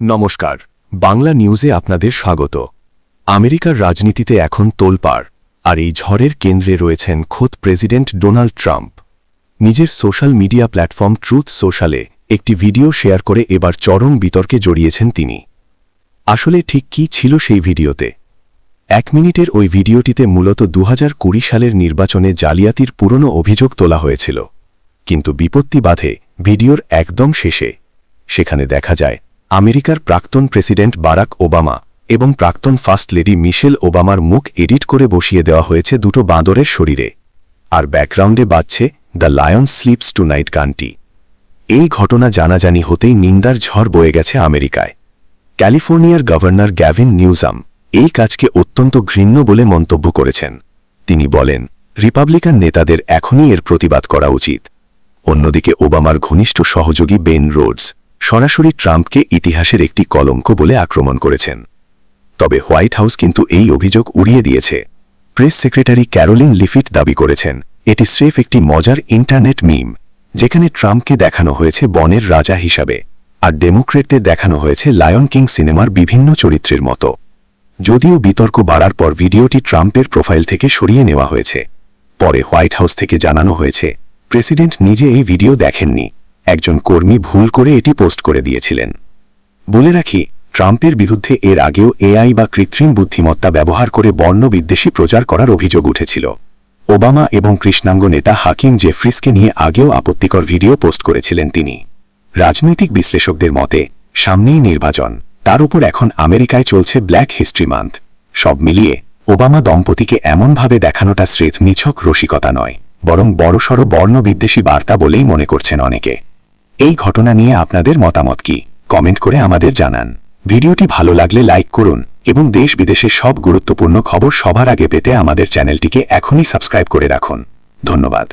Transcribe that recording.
নমস্কার। বাংলা নিউজে আপনাদের স্বাগত। আমেরিকার রাজনীতিতে এখন তোলপাড়, আর এই ঝড়ের কেন্দ্রে রয়েছেন খোদ প্রেসিডেন্ট ডোনাল্ড ট্রাম্প। নিজের সোশ্যাল মিডিয়া প্ল্যাটফর্ম ট্রুথ সোশ্যালে একটি ভিডিও শেয়ার করে এবার চরম বিতর্কে জড়িয়েছেন তিনি। আসলে ঠিক কি ছিল সেই ভিডিওতে? এক মিনিটের ওই ভিডিওটিতে মূলত দু হাজার কুড়ি সালের নির্বাচনে জালিয়াতির পুরনো অভিযোগ তোলা হয়েছিল। কিন্তু বিপত্তি বাধে ভিডিওর একদম শেষে। সেখানে দেখা যায় আমেরিকার প্রাক্তন প্রেসিডেন্ট বারাক ওবামা এবং প্রাক্তন ফার্স্ট লেডি মিশেল ওবামার মুখ এডিট করে বসিয়ে দেওয়া হয়েছে দুটো বাঁদরের শরীরে। আর ব্যাকগ্রাউন্ডে বাজছে the lion sleeps tonight গানটি। এই ঘটনা জানাজানি হতেই নিন্দার ঝড় বয়ে গেছে আমেরিকায়। ক্যালিফোর্নিয়ার গভর্নর গ্যাভিন নিউজাম এই কাজকে অত্যন্ত ঘৃণ্য বলে মন্তব্য করেছেন। তিনি বলেন, রিপাবলিকান নেতাদের এখনই এর প্রতিবাদ করা উচিত। অন্যদিকে ওবামার ঘনিষ্ঠ সহযোগী বেন রোডস সরাসরি ট্রাম্পকে ইতিহাসের একটি কলঙ্ক বলে আক্রমণ করেছেন। তবে হোয়াইট হাউস কিন্তু এই অভিযোগ উড়িয়ে দিয়েছে। প্রেস সেক্রেটারি ক্যারোলিন লিফিট দাবি করেছেন, এটি স্রেফ একটি মজার ইন্টারনেট মিম, যেখানে ট্রাম্পকে দেখানো হয়েছে বনের রাজা হিসাবে, আর ডেমোক্রেটদের দেখানো হয়েছে লায়ন কিং সিনেমার বিভিন্ন চরিত্রের মতো। যদিও বিতর্ক বাড়ার পর ভিডিওটি ট্রাম্পের প্রোফাইল থেকে সরিয়ে নেওয়া হয়েছে। পরে হোয়াইট হাউস থেকে জানানো হয়েছে, প্রেসিডেন্ট নিজে এই ভিডিও দেখেননি। একজন কর্মী ভুল করে এটি পোস্ট করে দিয়েছিলেন। বলে রাখি, ট্রাম্পের বিরুদ্ধে এর আগেও এআই বা কৃত্রিম বুদ্ধিমত্তা ব্যবহার করে বর্ণবিদ্বেষী প্রচার করার অভিযোগ উঠেছিল। ওবামা এবং কৃষ্ণাঙ্গ নেতা হাকিম জেফ্রিসকে নিয়ে আগেও আপত্তিকর ভিডিও পোস্ট করেছিলেন তিনি। রাজনৈতিক বিশ্লেষকদের মতে, সামনেই নির্বাচন, তার উপর এখন আমেরিকায় চলছে ব্ল্যাক হিস্ট্রি মান্থ সব মিলিয়ে, ওবামা দম্পতিকে এমনভাবে দেখানোটা স্রেফ নিছক রসিকতা নয়, বরং বড়সড় বর্ণবিদ্বেষী বার্তা বলেই মনে করছেন অনেকে। এই ঘটনা নিয়ে আপনাদের মতামত কি? কমেন্ট করে আমাদের জানান। ভিডিওটি ভালো লাগলে লাইক করুন এবং দেশ বিদেশের সব গুরুত্বপূর্ণ খবর সবার আগে পেতে আমাদের চ্যানেলটিকে এখনই সাবস্ক্রাইব করে রাখুন। ধন্যবাদ।